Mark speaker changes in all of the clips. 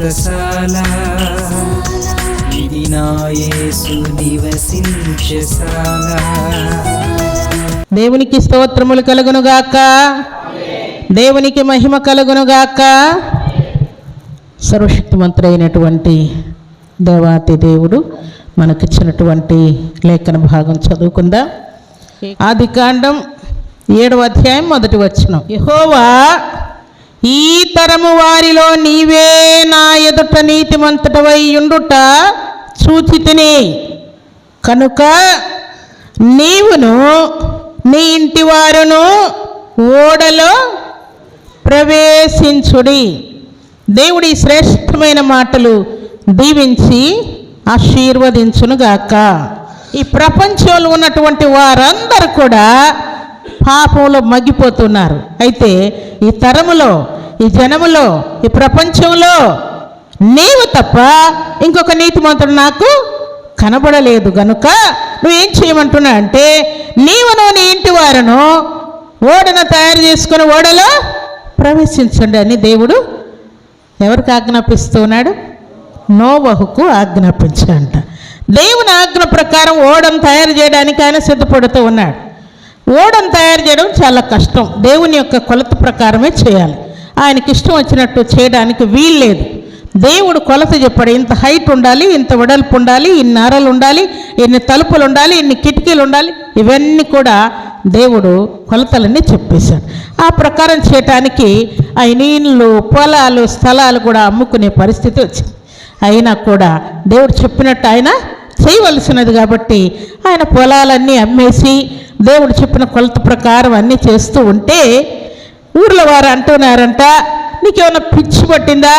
Speaker 1: వ్రతశాల ఇది నివసించశాల
Speaker 2: దేవునికి స్తోత్రములు కలుగునుగాక. దేవునికి మహిమ కలుగునుగాక. సర్వశక్తిమంతుడైనటువంటి దేవాతి దేవుడు మనకిచ్చినటువంటి లేఖన భాగం చదువుకుందాం? ఆది కాండం ఏడవ అధ్యాయం మొదటి వచనం. యహోవా ఈ తరము వారిలో నీవే నా ఎదుట నీతిమంతుడవై ఉండుట చూచితిని. కనుక నీవును నీ ఇంటి వారును ఓడలో ప్రవేశించుడి. దేవుడి శ్రేష్టమైన మాటలు దీవించి ఆశీర్వదించునుగాక. ఈ ప్రపంచంలో ఉన్నటువంటి వారందరూ కూడా పాపంలో మగ్గిపోతున్నారు. అయితే ఈ తరములో ఈ జనములో ఈ ప్రపంచంలో నీవు తప్ప ఇంకొక నీతిమంతుడు నాకు కనబడలేదు. గనుక నువ్వేం చేయమంటున్నా అంటే నీవును నీ ఇంటి వారును ఓడను తయారు చేసుకుని ఓడలో ప్రవేశించండి అని దేవుడు ఎవరికి ఆజ్ఞాపిస్తున్నాడు నోవహుకు ఆజ్ఞాపించంట దేవుని ఆజ్ఞ ప్రకారం ఓడం తయారు చేయడానికి ఆయన సిద్ధపడుతూ ఉన్నాడు. ఓడం తయారు చేయడం చాలా కష్టం. దేవుని యొక్క కొలత ప్రకారమే చేయాలి. ఆయనకి ఇష్టం వచ్చినట్టు చేయడానికి వీల్లేదు దేవుడు కొలత చెప్పాడు ఇంత హైట్ ఉండాలి ఇంత వెడల్పు ఉండాలి ఇన్ని అరలు ఉండాలి ఇన్ని తలుపులు ఉండాలి ఇన్ని కిటికీలు ఉండాలి. ఇవన్నీ కూడా దేవుడు కొలతలన్నీ చెప్పేశాడు. ఆ ప్రకారం చేయటానికి ఆయన ఇళ్ళు పొలాలు స్థలాలు కూడా అమ్ముకునే పరిస్థితి వచ్చింది. అయినా కూడా దేవుడు చెప్పినట్టు ఆయన చేయవలసినది కాబట్టి ఆయన పొలాలన్నీ అమ్మేసి దేవుడు చెప్పిన కొలత ప్రకారం అన్నీ చేస్తూ ఉంటే ఊర్లో వారు అంటున్నారంట నీకేమైనా పిచ్చి పట్టిందా?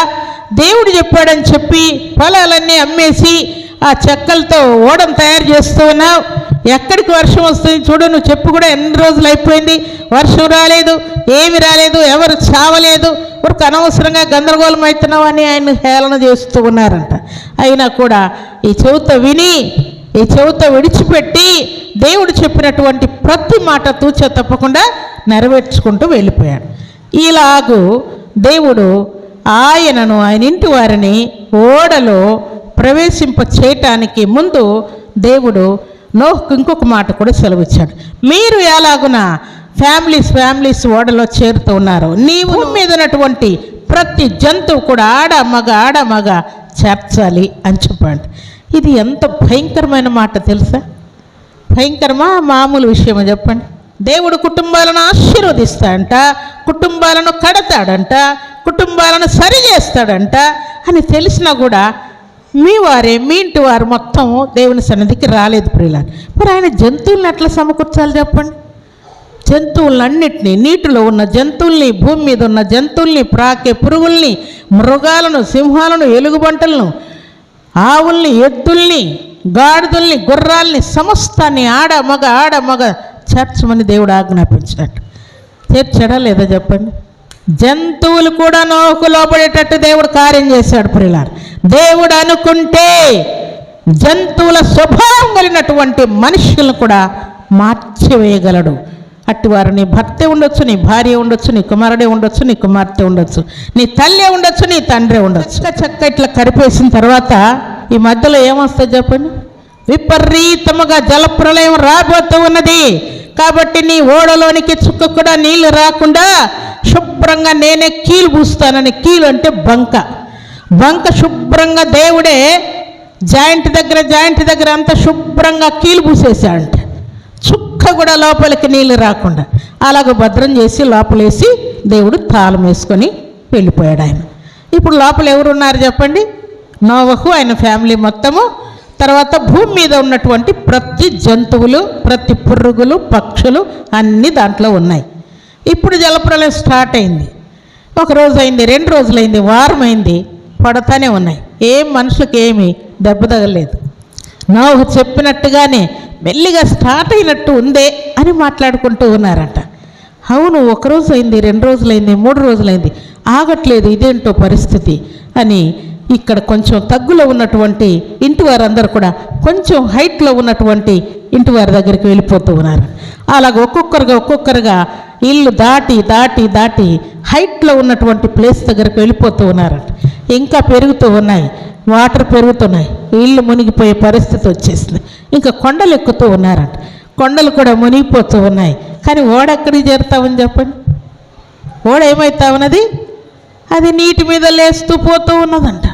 Speaker 2: దేవుడు చెప్పాడని చెప్పి పొలాలన్నీ అమ్మేసి ఆ చెక్కలతో ఓడం తయారు చేస్తూ ఉన్నావు. ఎక్కడికి వర్షం వస్తుంది చూడు నువ్వు చెప్పు కూడా ఎన్ని రోజులు అయిపోయింది? వర్షం రాలేదు ఏమి రాలేదు ఎవరు చావలేదు ఊరికి అనవసరంగా గందరగోళం అవుతున్నావు అని ఆయన హేళన చేస్తూ ఉన్నారంట. అయినా కూడా ఈ చెవుతో విని ఈ చెవుత విడిచిపెట్టి దేవుడు చెప్పినటువంటి ప్రతి మాట తూచ తప్పకుండా నెరవేర్చుకుంటూ వెళ్ళిపోయాడు. ఇలాగూ దేవుడు ఆయనను ఆయన ఇంటి వారిని ఓడలో ప్రవేశింప చేయటానికి ముందు దేవుడు నోహ్కు ఇంకొక మాట కూడా సెలవిచ్చాడు. మీరు ఎలాగున ఫ్యామిలీస్ ఫ్యామిలీస్ ఓడలో చేరుతూ ఉన్నారు. నీవు భూమి మీద ఉన్నటువంటి ప్రతి జంతువు కూడా ఆడ మగ ఆడ మగ చేర్చాలి అని చెప్పండి. ఇది ఎంత భయంకరమైన మాట తెలుసా? భయంకరమా? మామూలు విషయమా చెప్పండి. దేవుడు కుటుంబాలను ఆశీర్వదిస్తాడంట కుటుంబాలను కడతాడంట కుటుంబాలను సరి చేస్తాడంట అని తెలిసినా కూడా మీ వారే మీ ఇంటి వారు మొత్తం దేవుని సన్నిధికి రాలేదు ప్రియులని మరి ఆయన జంతువులను ఎట్లా సమకూర్చాలి చెప్పండి? జంతువులన్నింటినీ నీటిలో ఉన్న జంతువుల్ని భూమి మీద ఉన్న జంతువుల్ని ప్రాకే పురుగుల్ని మృగాలను సింహాలను ఎలుగుబంటలను ఆవుల్ని ఎద్దుల్ని గాడిదల్ని గుర్రాల్ని సమస్తాన్ని ఆడ మగ ఆడ మగ చేర్చమని దేవుడు ఆజ్ఞాపించాడు. చేర్చాడా లేదా చెప్పండి? జంతువులు కూడా నోకు లోపడేటట్టు దేవుడు కార్యం చేశాడు ప్రిలార్ దేవుడు అనుకుంటే జంతువుల స్వభావం కలిగినటువంటి మనుషులను కూడా మార్చివేయగలడు. అట్టి వారు నీ భర్త ఉండొచ్చు నీ భార్య ఉండొచ్చు నీ కుమారుడే ఉండొచ్చు నీ కుమార్తె ఉండొచ్చు నీ తల్లి ఉండొచ్చు నీ తండ్రి ఉండొచ్చు. చక్క చక్క ఇట్లా కరిపేసిన తర్వాత ఈ మధ్యలో ఏమొస్తుంది చెప్పండి? విపరీతముగా జలప్రలయం రాబోతూ ఉన్నది. కాబట్టి నీ ఓడలోనికి చుక్క కూడా నీళ్ళు రాకుండా శుభ్రంగా నేనే కీలు పూస్తానని కీలు అంటే బంక. బంక శుభ్రంగా దేవుడే జాయింట్ దగ్గర జాయింట్ దగ్గర అంతా శుభ్రంగా కీలు పూసేసాడంట చుక్క కూడా లోపలికి నీళ్ళు రాకుండా. అలాగ భద్రం చేసి లోపలేసి దేవుడు తాళం వేసుకొని వెళ్ళిపోయాడు ఆయన. ఇప్పుడు లోపల ఎవరు ఉన్నారు చెప్పండి? నోవహు ఆయన ఫ్యామిలీ మొత్తము. తర్వాత భూమి మీద ఉన్నటువంటి ప్రతి జంతువులు ప్రతి పురుగులు పక్షులు అన్నీ దాంట్లో ఉన్నాయి. ఇప్పుడు జలప్రలయం స్టార్ట్ అయింది. ఒక రోజు అయింది రెండు రోజులైంది వారం అయింది పడతానే ఉన్నాయి. ఏం మనుషులకు ఏమి దెబ్బ తగలేదు. నోహు చెప్పినట్టుగానే మెల్లిగా స్టార్ట్ అయినట్టు ఉందే అని మాట్లాడుకుంటూ ఉన్నారంట. అవును ఒక రోజు అయింది రెండు రోజులైంది మూడు రోజులైంది ఆగట్లేదు ఇదేంటో పరిస్థితి అని ఇక్కడ కొంచెం తగ్గులో ఉన్నటువంటి ఇంటి వారందరూ కూడా కొంచెం హైట్లో ఉన్నటువంటి ఇంటి వారి దగ్గరికి వెళ్ళిపోతూ ఉన్నారు. అలాగ ఒక్కొక్కరుగా ఒక్కొక్కరుగా ఇల్లు దాటి దాటి దాటి హైట్లో ఉన్నటువంటి ప్లేస్ దగ్గరికి వెళ్ళిపోతూ ఉన్నారంట ఇంకా పెరుగుతూ ఉన్నాయి. వాటర్ పెరుగుతున్నాయి. ఇల్లు మునిగిపోయే పరిస్థితి వచ్చేసింది. ఇంకా కొండలు ఎక్కుతూ ఉన్నారంట కొండలు కూడా మునిగిపోతూ ఉన్నాయి. కానీ ఓడ ఎక్కడికి చేరుతామని చెప్పండి? ఓడ ఏమవుతా ఉన్నది అది నీటి మీద లేస్తూ పోతూ ఉన్నదంట.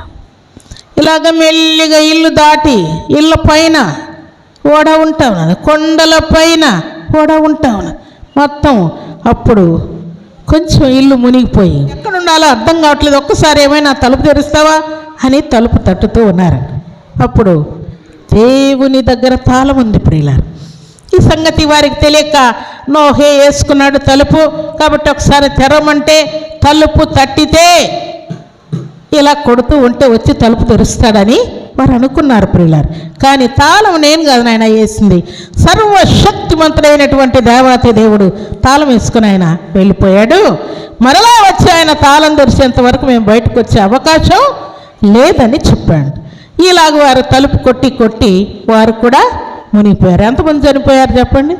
Speaker 2: ఇలాగ మెల్లిగా ఇల్లు దాటి ఇళ్ళ పైన ఓడ ఉంటా ఉన్నది కొండల పైన ఓడ ఉంటా ఉన్నది మొత్తం అప్పుడు కొంచెం ఇల్లు మునిగిపోయి. ఎక్కడ ఉండాలో అర్థం కావట్లేదు. ఒక్కసారి ఏమైనా తలుపు తెరుస్తావా అని తలుపు తట్టుతూ ఉన్నారు అప్పుడు దేవుని దగ్గర తాళం ఉంది ఇప్పుడు ఇలా. ఈ సంగతి వారికి తెలియక నోహే వేసుకున్నాడు తలుపు. కాబట్టి ఒకసారి తెరమంటే తలుపు తట్టితే ఇలా కొడుతూ ఉంటే వచ్చి తలుపు తెరుస్తాడని వారు అనుకున్నారు ప్రియులారు. కానీ తాళం నేను కాదు నాయన వేసింది. సర్వశక్తిమంతుడైనటువంటి దేవాతి దేవుడు తాళం వేసుకుని ఆయన వెళ్ళిపోయాడు. మరలా వచ్చి ఆయన తాళం తెరిచేంత వరకు మేము బయటకు వచ్చే అవకాశం లేదని చెప్పాడు. ఇలాగ వారు తలుపు కొట్టి కొట్టి వారు కూడా మునిగిపోయారు. ఎంతమంది చనిపోయారు చెప్పండి?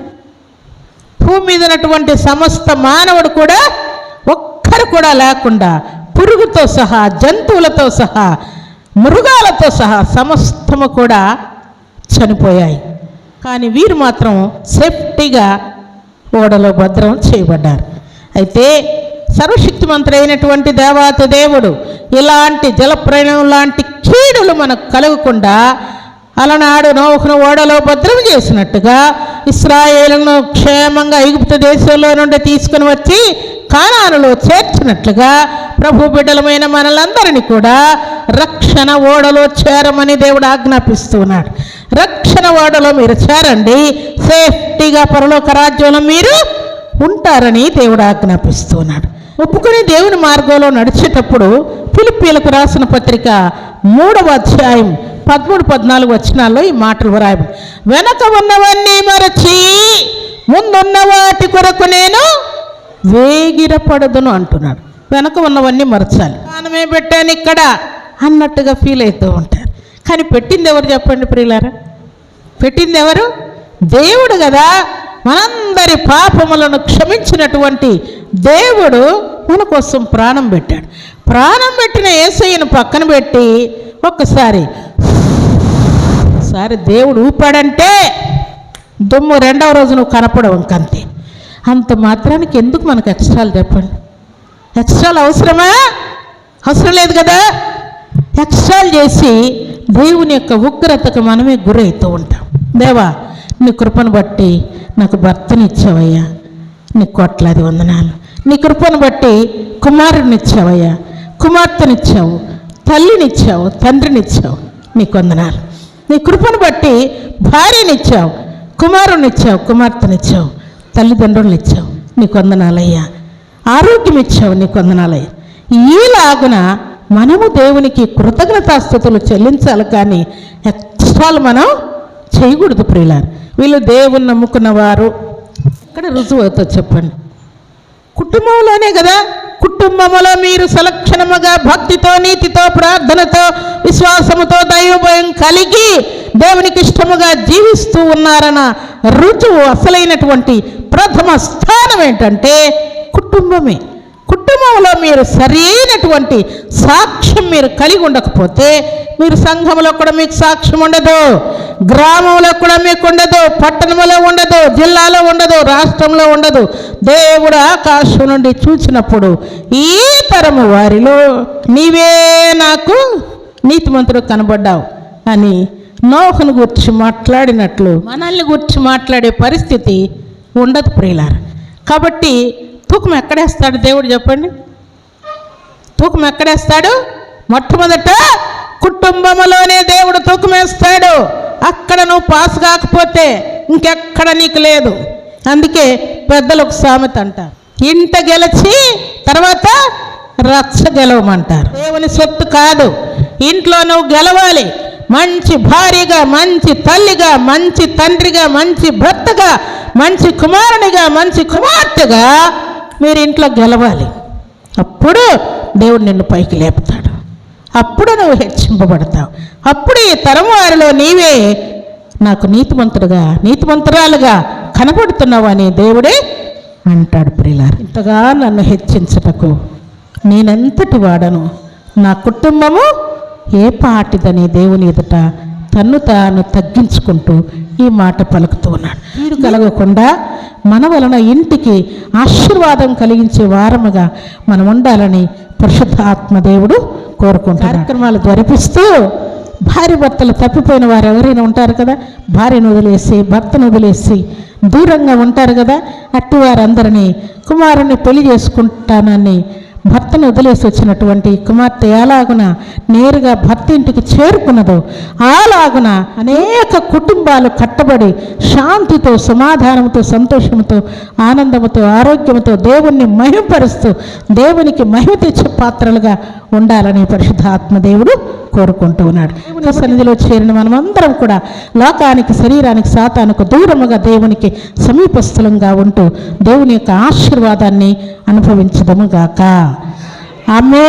Speaker 2: భూమి మీద ఉన్నటువంటి సమస్త మానవుడు కూడా ఒక్కరు కూడా లేకుండా పురుగుతో సహా జంతువులతో సహా మృగాలతో సహా సమస్తము కూడా చనిపోయాయి. కానీ వీరు మాత్రం సేఫ్టీగా ఓడలో భద్రం చేయబడ్డారు. అయితే సర్వశక్తిమంతుడైనటువంటి దేవాత దేవుడు ఇలాంటి జలప్రయాణం లాంటి కీడులు మనకు కలగకుండా అలనాడు నోహును ఓడలో భద్రం చేసినట్టుగా ఇస్రాయేలును క్షేమంగా ఐగుప్తు దేశంలో నుండి తీసుకుని వచ్చి కానానులో చేర్చినట్లుగా ప్రభు బిడ్డలమైన మనలందరినీ కూడా రక్షణ ఓడలో చేరమని దేవుడు ఆజ్ఞాపిస్తున్నాడు. రక్షణ ఓడలో మీరు చేరండి. సేఫ్టీగా పరలోక రాజ్యంలో మీరు ఉంటారని దేవుడు ఆజ్ఞాపిస్తున్నాడు. ఒప్పుకొని దేవుని మార్గంలో నడిచేటప్పుడు ఫిలిపీలకు రాసిన పత్రిక మూడవ అధ్యాయం పదమూడు పద్నాలుగు వచనాల్లో ఈ మాటలు వ్రాయబడి వెనక ఉన్నవన్నీ మరచి ముందున్న వాటి కొరకు నేను వేగిరపడదును అంటున్నాడు. వెనక ఉన్నవన్నీ మరచాలి. ప్రాణమే పెట్టాను ఇక్కడ. అన్నట్టుగా ఫీల్ అవుతూ ఉంటారు. కానీ పెట్టింది ఎవరు చెప్పండి ప్రియులారా? పెట్టింది ఎవరు? దేవుడు కదా. మనందరి పాపములను క్షమించినటువంటి దేవుడు మన కోసం ప్రాణం పెట్టాడు. ప్రాణం పెట్టిన ఏసయ్యను పక్కన పెట్టి ఒక్కసారి ఒకసారి దేవుడు ఊపాడంటే దుమ్ము రెండవ రోజు నువ్వు కనపడవు ఇంకంతే. అంత మాత్రానికి ఎందుకు మనకు ఎక్స్ట్రాలు చెప్పండి? ఎక్స్ట్రాలు అవసరమా? అవసరం లేదు కదా? ఎక్స్ట్రాలు చేసి దేవుని యొక్క ఉగ్రతకు మనమే గురవుతూ ఉంటాం. దేవా నీ కృపను బట్టి నాకు భర్తనిచ్చావయ్యా. నీ కోట్లాది వందనాలు. నీ కృపను బట్టి కుమారునిచ్చావయ్యా కుమార్తెనిచ్చావు తల్లినిచ్చావు తండ్రినిచ్చావు. నీకు వందనాలు. నీ కృపను బట్టి భార్యనిచ్చావు కుమారునిచ్చావు కుమార్తెనిచ్చావు తల్లిదండ్రులనిచ్చావు. నీకు వందనాలయ్యా. ఆరోగ్యం ఇచ్చావు నీ కొందనాలయ్య ఈలాగున మనము దేవునికి కృతజ్ఞతాస్థుతులు చెల్లించాలి కానీ ఎక్స్ట్రాలు మనం చేయకూడదు ప్రియులారు. వీళ్ళు దేవుని నమ్ముకున్న వారు ఇక్కడ రుజువు అవుతుంది చెప్పండి. కుటుంబంలోనే కదా కుటుంబంలో మీరు సలక్షణముగా భక్తితో నీతితో ప్రార్థనతో విశ్వాసముతో దైవభయం కలిగి దేవునికి ఇష్టముగా జీవిస్తూ ఉన్నారన్న రుజువు అసలైనటువంటి ప్రథమ స్థానం ఏంటంటే కుటుంబమే. కుటుంబంలో మీరు సరైనటువంటి సాక్ష్యం మీరు కలిగి ఉండకపోతే మీరు సంఘంలో కూడా మీకు సాక్ష్యం ఉండదు. గ్రామంలో కూడా మీకు ఉండదు. పట్టణంలో ఉండదు. జిల్లాలో ఉండదు. రాష్ట్రంలో ఉండదు. దేవుడు ఆకాశం నుండి చూచినప్పుడు ఈ తరము వారిలో నీవే నాకు నీతిమంతుడు కనబడ్డావు. అని నోహను గురించి మాట్లాడినట్లు మనల్ని గురించి మాట్లాడే పరిస్థితి ఉండదు ప్రియులారు. కాబట్టి తూకం ఎక్కడేస్తాడు దేవుడు చెప్పండి? తూకం ఎక్కడేస్తాడు? మొట్టమొదట కుటుంబంలోనే దేవుడు తూకమేస్తాడు అక్కడ నువ్వు పాస్ కాకపోతే ఇంకెక్కడ నీకు లేదు. అందుకే పెద్దలు ఒక సామెత అంటారు ఇంట గెలిచి తర్వాత రచ్చ గెలవమంటారు. దేవుని సొత్తు కాదు. ఇంట్లో నువ్వు గెలవాలి. మంచి భార్యగా మంచి తల్లిగా మంచి తండ్రిగా మంచి భర్తగా మంచి కుమారునిగా మంచి కుమార్తెగా మీరు ఇంట్లో గెలవాలి. అప్పుడు దేవుడు నిన్ను పైకి లేపుతాడు. అప్పుడు నువ్వు హెచ్చింపబడతావు. అప్పుడు ఈ తరం వారిలో నీవే నాకు నీతిమంతుడుగా నీతిమంతురాలుగా కనబడుతున్నావు అని దేవుడే అంటాడు ప్రిలారి ఇంతగా నన్ను హెచ్చించటకు నేనెంతటి వాడను? నా కుటుంబము ఏ పాటిదని దేవుని ఎదుట తన్ను తాను తగ్గించుకుంటూ ఈ మాట పలుకుతూ ఉన్నాడు. వీడు కలగకుండా మన వలన ఇంటికి ఆశీర్వాదం కలిగించే వారముగా మనం ఉండాలని పరిశుద్ధ ఆత్మదేవుడు కోరుకుంటారు కార్యక్రమాలు జరిపిస్తూ భార్య భర్తలు తప్పిపోయిన వారు ఎవరైనా ఉంటారు కదా? భార్యను వదిలేసి భర్తను వదిలేసి దూరంగా ఉంటారు కదా? అట్టి వారందరినీ కుమారుని పెళ్ళి చేసుకుంటానని భర్తను వదిలేసి వచ్చినటువంటి కుమార్తె ఎలాగున నేరుగా భర్త ఇంటికి చేరుకున్నదో అలాగున అనేక కుటుంబాలు కట్టబడి శాంతితో సమాధానంతో సంతోషంతో ఆనందముతో ఆరోగ్యంతో దేవుణ్ణి మహిమపరుస్తూ దేవునికి మహిమ తెచ్చే పాత్రలుగా ఉండాలని పరిశుద్ధ ఆత్మదేవుడు కోరుకుంటూ ఉన్నాడు. దేవుని సన్నిధిలో చేరిన మనమందరం కూడా లోకానికి శరీరానికి సాతానికి దూరముగా దేవునికి సమీపస్థలంగా ఉంటూ దేవుని యొక్క ఆశీర్వాదాన్ని అనుభవించదము గాక. ఆమె